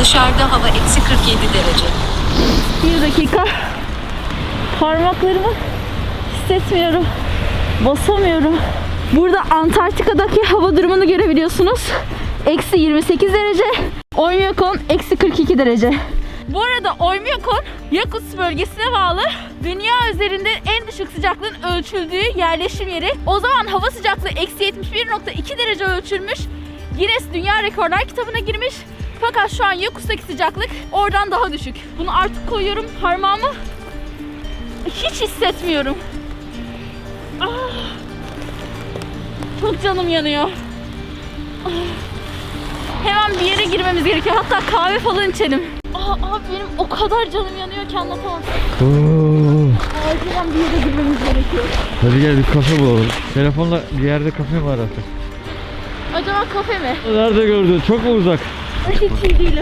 Dışarıda hava eksi 47 derece. Bir dakika. Parmaklarımı hissetmiyorum. Basamıyorum. Burada Antarktika'daki hava durumunu görebiliyorsunuz. Eksi 28 derece. Oymyakon eksi 42 derece. Bu arada Oymyakon Yakutsk bölgesine bağlı dünya üzerinde en düşük sıcaklığın ölçüldüğü yerleşim yeri. O zaman hava sıcaklığı eksi 71.2 derece ölçülmüş. Guinness Dünya Rekorlar kitabına girmiş. Fakat şu an Yakutsk'taki sıcaklık oradan daha düşük. Bunu artık koyuyorum parmağımı. Hiç hissetmiyorum. Ah. Çok canım yanıyor. Ah. Hemen bir yere girmemiz gerekiyor. Hatta kahve falan içelim. Aa, abi benim o kadar canım yanıyor ki anlatamam. Acilen bir yere girmemiz gerekiyor. Hadi gel bir kafe bulalım. Telefonla bir yerde kafe mi arasak? Acaba kafe mi? Nerede gördün? Çok mu uzak? Hiç iyi değilim.